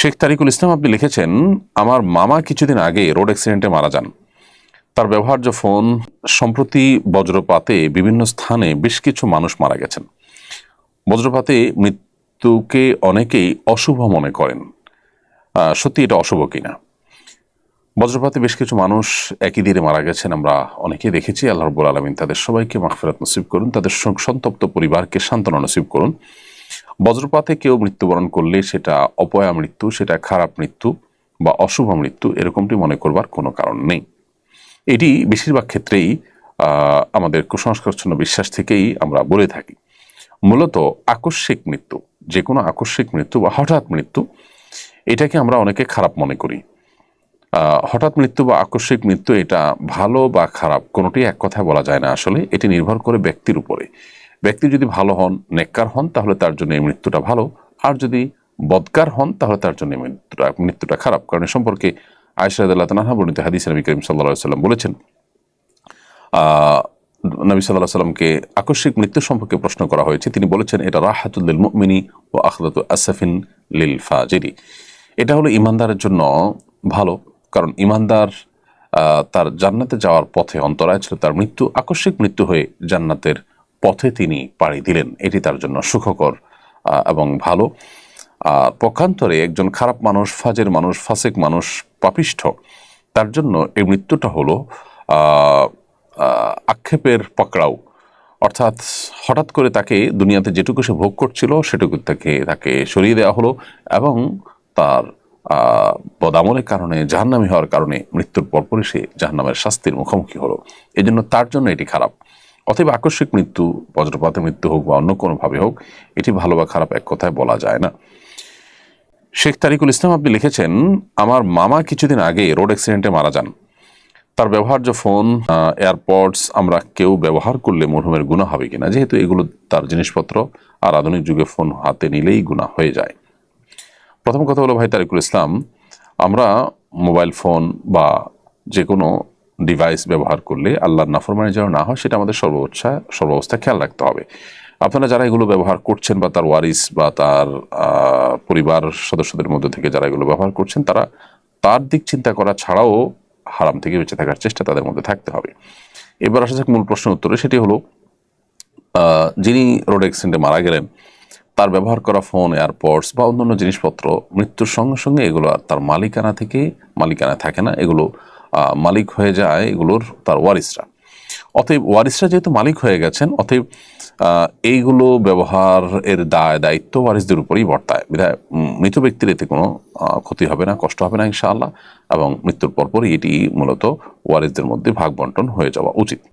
শেখ তারিকুল ইসলাম আপনি লিখেছেন, আমার মামা কিছুদিন আগে রোড অ্যাক্সিডেন্টে মারা যান। তার ব্যবহার্য ফোন, সম্প্রতি বজ্রপাতে বিভিন্ন স্থানে বেশ কিছু মানুষ মারা গেছেন। বজ্রপাতে মৃত্যুকে অনেকেই অশুভ মনে করেন। সত্যি এটা অশুভ কিনা? বজ্রপাতে বেশ কিছু মানুষ একই দিনে মারা গেছেন, আমরা অনেকেই দেখেছি। আল্লাহ রব্বুল আলমিন তাদের সবাইকে মাগফিরাত নসিব করুন, তাদের সন্তপ্ত পরিবারকে সান্ত্বনা নসিব করুন। বজ্রপাতে কেউ মৃত্যুবরণ করলে সেটা অপয়া মৃত্যু, সেটা খারাপ মৃত্যু বা অশুভ মৃত্যু এরকমটি মনে করবার কোনো কারণ নেই। এটি বেশিরভাগ ক্ষেত্রেই আমাদের কুসংস্কারচ্ছন্ন বিশ্বাস থেকেই আমরা বলে থাকি। মূলত আকস্মিক মৃত্যু যে কোনো আকস্মিক মৃত্যু বা হঠাৎ মৃত্যু, এটাকে আমরা অনেকে খারাপ মনে করি। হঠাৎ মৃত্যু বা আকস্মিক মৃত্যু এটা ভালো বা খারাপ কোনোটি এক কথায় বলা যায় না আসলে, এটি নির্ভর করে ব্যক্তির উপরে। ব্যক্তি যদি ভালো হন, নেককার হন, তাহলে তার জন্য এই মৃত্যুটা ভালো। আর যদি বদকার হন, তাহলে তার জন্য মৃত্যুটা মৃত্যুটা খারাপ। কারণ এ সম্পর্কে আয়সা আদাল্লাহ তালাহা বর্ণিত হাদিস নবী করিম সাল্লাহ সাল্লাম বলেছেন নবী সাল্লাহ সাল্লামকে আকস্মিক মৃত্যু সম্পর্কে প্রশ্ন করা হয়েছে। তিনি বলেছেন, এটা রাহাতুল্লিল মুমিনী ও আখলাত আসাফিন লিল ফাজেরি। এটা হলো ইমানদারের জন্য ভালো। কারণ ইমানদার তার জান্নাতে যাওয়ার পথে অন্তরায় ছিল। তার মৃত্যু আকস্মিক মৃত্যু হয়ে জান্নাতের পথে তিনি পাড়ি দিলেন। এটি তার জন্য সুখকর এবং ভালো। পক্ষান্তরে একজন খারাপ মানুষ, ফাজের মানুষ, ফাসেক মানুষ, পাপিষ্ঠ, তার জন্য এই মৃত্যুটা হলো আক্ষেপের পকড়াও। অর্থাৎ হঠাৎ করে তাকে দুনিয়াতে যেটুকু সে ভোগ করছিল, সেটুকু তাকে তাকে সরিয়ে দেওয়া হলো এবং তার বদামলের কারণে, জাহান্নামি হওয়ার কারণে মৃত্যুর পরপরই সে জাহান্নামের শাস্তির মুখোমুখি হলো। এই জন্য তার জন্য এটি খারাপ। অতএব আকস্মিক মৃত্যু, বজ্রপাতে মৃত্যু হোক বা অন্য কোনোভাবে হোক, এটি ভালো বা খারাপ এক কথায় বলা যায় না। শেখ তারিকুল ইসলাম আপনি লিখেছেন, আমার মামা কিছুদিন আগে রোড অ্যাক্সিডেন্টে মারা যান। তার ব্যবহার্য ফোন এয়ারপডস, আমরা কেউ ব্যবহার করলে মরহুমের গুণা হবে কিনা, যেহেতু এগুলো তার জিনিসপত্র, আর আধুনিক যুগে ফোন হাতে নিলেই গুণা হয়ে যায়। প্রথম কথা হলো, ভাই তারিকুল ইসলাম, আমরা মোবাইল ফোন বা যে কোনো ডিভাইস ব্যবহার করলে আল্লাহর নাফরমানি যেন না হয়, সেটা আমাদের সর্বোচ্ছা সর্বাবস্থা খেয়াল রাখতে হবে। আপনারা যারা এগুলো ব্যবহার করছেন বা তার ওয়ারিস বা তার পরিবার সদস্যদের মধ্যে থেকে যারা এগুলো ব্যবহার করছেন, তারা তার দিক চিন্তা করা ছাড়াও হারাম থেকে বেঁচে থাকার চেষ্টা তাদের মধ্যে থাকতে হবে। এবার আসা যাক মূল প্রশ্নের উত্তরে, সেটি হলো যিনি রোড অ্যাক্সিডেন্টে মারা গেলেন, তার ব্যবহার করা ফোন এয়ারপডস বা অন্যান্য জিনিসপত্র মৃত্যুর সঙ্গে সঙ্গে এগুলো আর তার মালিকানা থেকে মালিকানা থাকে না, এগুলো মালিক হয়ে যায় এগুলোর তার ওয়ারিসরা। অতএব ওয়ারিসরা যেহেতু মালিক হয়ে গেছেন, অতএব এইগুলো ব্যবহার এর দায়, দায়িত্ব ওয়ারিসদের উপরেই বর্তায়। বিধায় মৃত ব্যক্তির এতে কোনো ক্ষতি হবে না, কষ্ট হবে না ইনশাআল্লাহ এবং মৃত্যুর পরপরই এটি মূলত ওয়ারিসদের মধ্যে ভাগ বন্টন হয়ে যাওয়া উচিত।